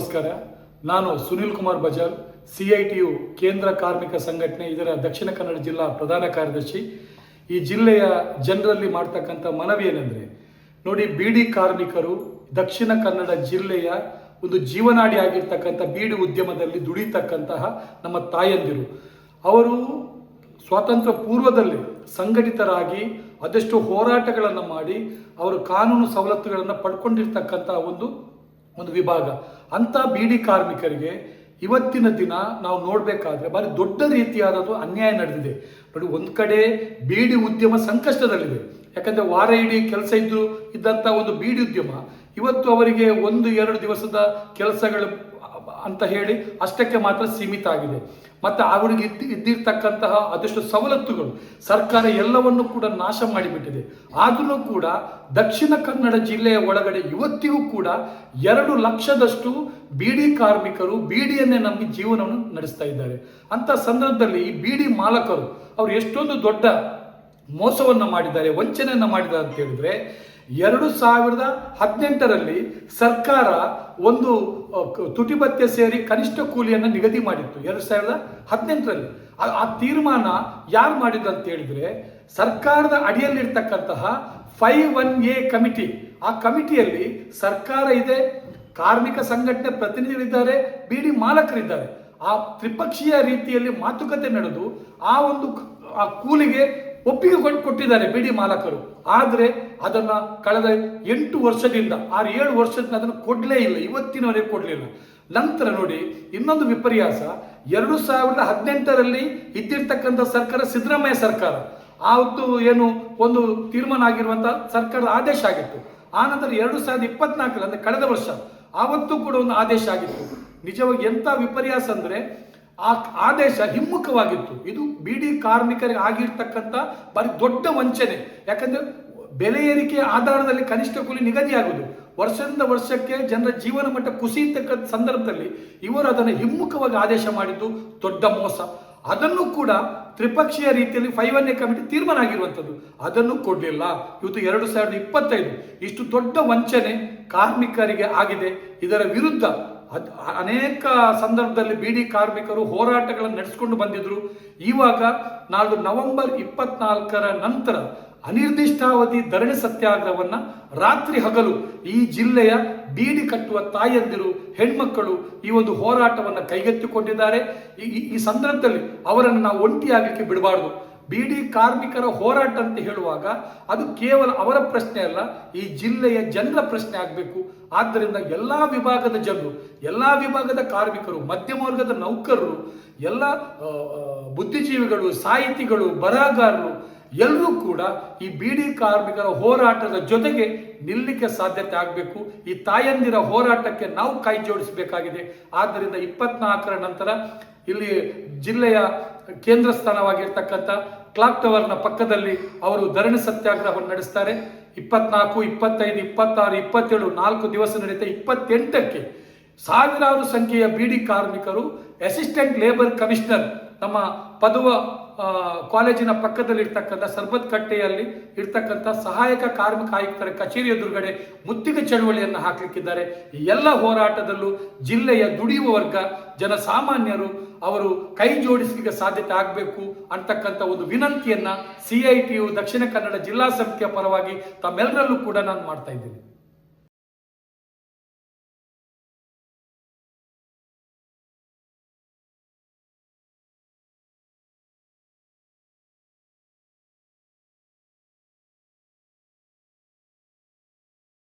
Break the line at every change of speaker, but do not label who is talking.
ನಮಸ್ಕಾರ. ನಾನು Sunil Kumar Bajal C I T U ಕೇಂದ್ರ ಕಾರ್ಮಿಕ ಸಂಘಟನೆ, ಇದರ ದಕ್ಷಿಣ ಕನ್ನಡ ಜಿಲ್ಲಾ ಪ್ರಧಾನ ಕಾರ್ಯದರ್ಶಿ. ಈ ಜಿಲ್ಲೆಯ ಜನರಲ್ಲಿ ಮಾಡ್ತಕ್ಕಂಥ ಮನವಿ ಏನೆಂದರೆ, ನೋಡಿ ಬೀಡಿ ಕಾರ್ಮಿಕರು ದಕ್ಷಿಣ ಕನ್ನಡ ಜಿಲ್ಲೆಯ ಒಂದು ಜೀವನಾಡಿ ಆಗಿರ್ತಕ್ಕಂಥ ಬೀಡಿ ಉದ್ಯಮದಲ್ಲಿ ದುಡಿತಕ್ಕಂತಹ ನಮ್ಮ ತಾಯಂದಿರು. ಅವರು ಸ್ವಾತಂತ್ರ್ಯ ಪೂರ್ವದಲ್ಲಿ ಸಂಘಟಿತರಾಗಿ ಅದೆಷ್ಟು ಹೋರಾಟಗಳನ್ನು ಮಾಡಿ, ಅವರು ಕಾನೂನು ಸವಲತ್ತುಗಳನ್ನು ಪಡ್ಕೊಂಡಿರ್ತಕ್ಕಂಥ ಒಂದು ಒಂದು ವಿಭಾಗ. ಅಂಥ ಬೀಡಿ ಕಾರ್ಮಿಕರಿಗೆ ಇವತ್ತಿನ ದಿನ ನಾವು ನೋಡಬೇಕಾದ್ರೆ ಭಾರಿ ದೊಡ್ಡ ರೀತಿಯಾದದ್ದು ಅನ್ಯಾಯ ನಡೆದಿದೆ. ನೋಡಿ, ಒಂದು ಕಡೆ ಬೀಡಿ ಉದ್ಯಮ ಸಂಕಷ್ಟದಲ್ಲಿದೆ. ಯಾಕಂದ್ರೆ ವಾರ ಇಡೀ ಕೆಲಸ ಇದ್ದು ಇದ್ದಂಥ ಒಂದು ಬೀಡಿ ಉದ್ಯಮ, ಇವತ್ತು ಅವರಿಗೆ ಒಂದು, ಎರಡು ದಿವಸದ ಕೆಲಸಗಳು ಅಂತ ಹೇಳಿ ಅಷ್ಟಕ್ಕೆ ಮಾತ್ರ ಸೀಮಿತ ಆಗಿದೆ. ಮತ್ತೆ ಅವರಿಗೆ ಇದ್ದ, ಇದ್ದಿರ್ತಕ್ಕಂತಹ ಅದೆಷ್ಟು ಸವಲತ್ತುಗಳು ಸರ್ಕಾರ ಎಲ್ಲವನ್ನು ಕೂಡ ನಾಶ ಮಾಡಿಬಿಟ್ಟಿದೆ. ಆದರೂ ಕೂಡ ದಕ್ಷಿಣ ಕನ್ನಡ ಜಿಲ್ಲೆಯ ಒಳಗಡೆ ಇವತ್ತಿಗೂ ಕೂಡ ಎರಡು ಲಕ್ಷದಷ್ಟು ಬೀಡಿ ಕಾರ್ಮಿಕರು ಬೀಡಿಯನ್ನೇ ನಂಬಿ ಜೀವನವನ್ನು ನಡೆಸ್ತಾ ಇದ್ದಾರೆ. ಅಂತ ಸಂದರ್ಭದಲ್ಲಿ ಈ ಬೀಡಿ ಮಾಲಕರು ಅವರು ಎಷ್ಟೊಂದು ದೊಡ್ಡ ಮೋಸವನ್ನು ಮಾಡಿದ್ದಾರೆ, ವಂಚನೆಯನ್ನು ಮಾಡಿದ್ದಾರೆ ಅಂತ ಹೇಳಿದ್ರೆ ಎರಡು ಸಾವಿರದ ಹದಿನೆಂಟರಲ್ಲಿ ಸರ್ಕಾರ ಒಂದು ತುಟಿಭತ್ಯ ತುಟಿ ಭತ್ಯೆ ಸೇರಿ ಕನಿಷ್ಠ ಕೂಲಿಯನ್ನು ನಿಗದಿ ಮಾಡಿತ್ತು. ಎರಡು ಸಾವಿರದ ಹದಿನೆಂಟರಲ್ಲಿ. ಆ- ಆ ತೀರ್ಮಾನ ಯಾರು ಮಾಡಿದ್ರು ಅಂತ ಹೇಳಿದ್ರೆ ಸರ್ಕಾರದ ಅಡಿಯಲ್ಲಿರ್ತಕ್ಕಂತಹ ಫೈವ್ ಒನ್ ಎ ಕಮಿಟಿ. ಆ ಕಮಿಟಿಯಲ್ಲಿ ಸರ್ಕಾರ ಇದೆ, ಕಾರ್ಮಿಕ ಸಂಘಟನೆ ಪ್ರತಿನಿಧಿಗಳಿದ್ದಾರೆ ಬೀಡಿ ಮಾಲಕರಿದ್ದಾರೆ. ಆ ತ್ರಿಪಕ್ಷೀಯ ರೀತಿಯಲ್ಲಿ ಮಾತುಕತೆ ನಡೆದು ಆ ಒಂದು ಆ ಕೂಲಿಗೆ ಒಪ್ಪಿಗೆ ಕೊಟ್ಟು ಕೊಟ್ಟಿದ್ದಾರೆ ಬಿಡಿ ಮಾಲಕರು. ಆದರೆ ಅದನ್ನ ಕಳೆದ ಎಂಟು ವರ್ಷದಿಂದ, ಆರು ಏಳು ವರ್ಷದಿಂದ ಅದನ್ನು ಕೊಡಲೇ ಇಲ್ಲ, ಇವತ್ತಿನವರೆಗೆ ಕೊಡಲಿಲ್ಲ ನಂತರ ನೋಡಿ, ಇನ್ನೊಂದು ವಿಪರ್ಯಾಸ, ಎರಡು ಸಾವಿರದ ಹದಿನೆಂಟರಲ್ಲಿ ಇದ್ದಿರ್ತಕ್ಕಂಥ ಸರ್ಕಾರ ಸಿದ್ದರಾಮಯ್ಯ ಸರ್ಕಾರ. ಆವತ್ತು ಏನು ಒಂದು ತೀರ್ಮಾನ ಆಗಿರುವಂಥ ಸರ್ಕಾರದ ಆದೇಶ ಆಗಿತ್ತು. ಆನಂತರ ಎರಡು ಸಾವಿರದ ಇಪ್ಪತ್ನಾಲ್ಕರಲ್ಲಿ, ಅಂದರೆ ಕಳೆದ ವರ್ಷ ಆವತ್ತು ಕೂಡ ಒಂದು ಆದೇಶ ಆಗಿತ್ತು. ನಿಜವಾಗಿ ಎಂಥ ವಿಪರ್ಯಾಸ ಅಂದರೆ ಆ ಆದೇಶ ಹಿಮ್ಮುಖವಾಗಿತ್ತು. ಇದು ಬಿಡಿ ಕಾರ್ಮಿಕರಿಗೆ ಆಗಿರ್ತಕ್ಕಂಥ ಬಾರಿ ದೊಡ್ಡ ವಂಚನೆ. ಯಾಕಂದ್ರೆ ಬೆಲೆ ಏರಿಕೆ ಆಧಾರದಲ್ಲಿ ಕನಿಷ್ಠ ಕೂಲಿ ನಿಗದಿಯಾಗುವುದು. ವರ್ಷದಿಂದ ವರ್ಷಕ್ಕೆ ಜನರ ಜೀವನ ಮಟ್ಟ ಕುಸಿಯತಕ್ಕಂಥ ಸಂದರ್ಭದಲ್ಲಿ ಇವರು ಅದನ್ನು ಹಿಮ್ಮುಖವಾಗಿ ಆದೇಶ ಮಾಡಿದ್ದು ದೊಡ್ಡ ಮೋಸ. ಅದನ್ನು ಕೂಡ ತ್ರಿಪಕ್ಷೀಯ ರೀತಿಯಲ್ಲಿ ಫೈವ್ ಎ ಕಮಿಟಿ ತೀರ್ಮಾನ ಆಗಿರುವಂಥದ್ದು ಅದನ್ನು ಕೊಡಲಿಲ್ಲ. ಇವತ್ತು ಎರಡು ಸಾವಿರದ ಇಪ್ಪತ್ತೈದು ಇಷ್ಟು ದೊಡ್ಡ ವಂಚನೆ ಕಾರ್ಮಿಕರಿಗೆ ಆಗಿದೆ. ಇದರ ವಿರುದ್ಧ ಅನೇಕ ಸಂದರ್ಭದಲ್ಲಿ ಬಿಡಿ ಕಾರ್ಮಿಕರು ಹೋರಾಟಗಳನ್ನು ನಡೆಸಿಕೊಂಡು ಬಂದಿದ್ರು. ಇವಾಗ ನಾಳ್ದು ನವೆಂಬರ್ ಇಪ್ಪತ್ನಾಲ್ಕರ ನಂತರ ಅನಿರ್ದಿಷ್ಟಾವಧಿ ಧರಣಿ ಸತ್ಯಾಗ್ರಹವನ್ನು ರಾತ್ರಿ ಹಗಲು ಈ ಜಿಲ್ಲೆಯ ಬೀಡಿ ಕಟ್ಟುವ ತಾಯಂದಿರು, ಹೆಣ್ಮಕ್ಕಳು ಈ ಒಂದು ಹೋರಾಟವನ್ನು ಕೈಗೆತ್ತಿಕೊಂಡಿದ್ದಾರೆ. ಈ- ಈ ಸಂದರ್ಭದಲ್ಲಿ ಅವರನ್ನು ನಾವು ಒಂಟಿಯಾಗಲಿಕ್ಕೆ ಬಿಡಬಾರ್ದು. ಬೀಡಿ ಕಾರ್ಮಿಕರ ಹೋರಾಟ ಅಂತ ಹೇಳುವಾಗ ಅದು ಕೇವಲ ಅವರ ಪ್ರಶ್ನೆ ಅಲ್ಲ, ಈ ಜಿಲ್ಲೆಯ ಜನರ ಪ್ರಶ್ನೆ ಆಗಬೇಕು. ಆದ್ದರಿಂದ ಎಲ್ಲ ವಿಭಾಗದ ಜನರು, ಎಲ್ಲ ವಿಭಾಗದ ಕಾರ್ಮಿಕರು, ಮಧ್ಯಮ ವರ್ಗದ ನೌಕರರು, ಎಲ್ಲ ಬುದ್ಧಿಜೀವಿಗಳು, ಸಾಹಿತಿಗಳು, ಬರಹಗಾರರು, ಎಲ್ಲರೂ ಕೂಡ ಈ ಬೀಡಿ ಕಾರ್ಮಿಕರ ಹೋರಾಟದ ಜೊತೆಗೆ ನಿಲ್ಲಕ್ಕೆ ಸಾಧ್ಯತೆ ಆಗಬೇಕು. ಈ ತಾಯಂದಿರ ಹೋರಾಟಕ್ಕೆ ನಾವು ಕೈ ಜೋಡಿಸಬೇಕಾಗಿದೆ. ಆದ್ದರಿಂದ ಇಪ್ಪತ್ನಾಲ್ಕರ ನಂತರ ಇಲ್ಲಿ ಜಿಲ್ಲೆಯ ಕೇಂದ್ರ ಸ್ಥಾನವಾಗಿರ್ತಕ್ಕಂಥ ಕ್ಲಾಕ್ ಟವರ್ನ ಪಕ್ಕದಲ್ಲಿ ಅವರು ಧರಣಿ ಸತ್ಯಾಗ್ರಹವನ್ನು ನಡೆಸ್ತಾರೆ. ಇಪ್ಪತ್ನಾಲ್ಕು, ಇಪ್ಪತ್ತೈದು, ಇಪ್ಪತ್ತಾರು, ಇಪ್ಪತ್ತೇಳು, ನಾಲ್ಕು ದಿವಸ ನಡೆಯುತ್ತೆ. ಇಪ್ಪತ್ತೆಂಟಕ್ಕೆ ಸಾವಿರಾರು ಸಂಖ್ಯೆಯ ಬಿಡಿ ಕಾರ್ಮಿಕರು, ಅಸಿಸ್ಟೆಂಟ್ ಲೇಬರ್ ಕಮಿಷನರ್ ನಮ್ಮ ಪದವ ಕಾಲೇಜಿನ ಪಕ್ಕದಲ್ಲಿ ಇರ್ತಕ್ಕಂಥ ಸರ್ಬತ್ ಕಟ್ಟೆಯಲ್ಲಿ ಇರ್ತಕ್ಕಂಥ ಸಹಾಯಕ ಕಾರ್ಮಿಕ ಆಯುಕ್ತರ ಕಚೇರಿ ಎದುರುಗಡೆ ಮುತ್ತಿಗೆ ಚಳುವಳಿಯನ್ನು ಹಾಕಲಿಕ್ಕಿದ್ದಾರೆ. ಎಲ್ಲ ಹೋರಾಟದಲ್ಲೂ ಜಿಲ್ಲೆಯ ದುಡಿಯುವ ವರ್ಗ, ಜನಸಾಮಾನ್ಯರು ಅವರು ಕೈ ಜೋಡಿಸಲಿಕ್ಕೆ ಸಾಧ್ಯತೆ ಆಗಬೇಕು ಅಂತಕ್ಕಂಥ ಒಂದು ವಿನಂತಿಯನ್ನ ಸಿ ದಕ್ಷಿಣ ಕನ್ನಡ ಜಿಲ್ಲಾ ಸಮಿತಿಯ ಪರವಾಗಿ ತಮ್ಮೆಲ್ಲರಲ್ಲೂ ಕೂಡ ನಾನು ಮಾಡ್ತಾ ಇದ್ದೀನಿ.